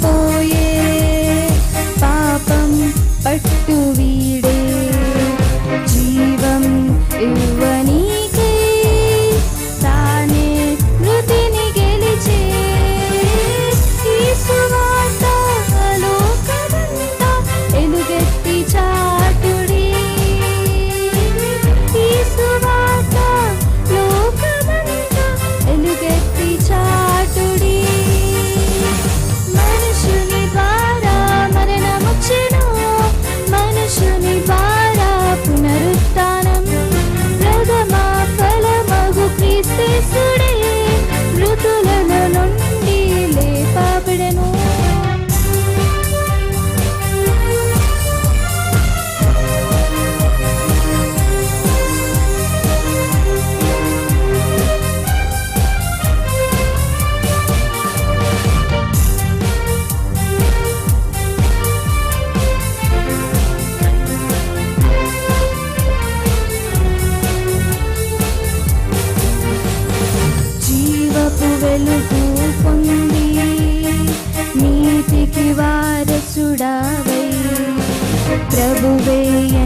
ぽ వెలుగు పొంది నీతికి వారసుడావై. ప్రభువేయ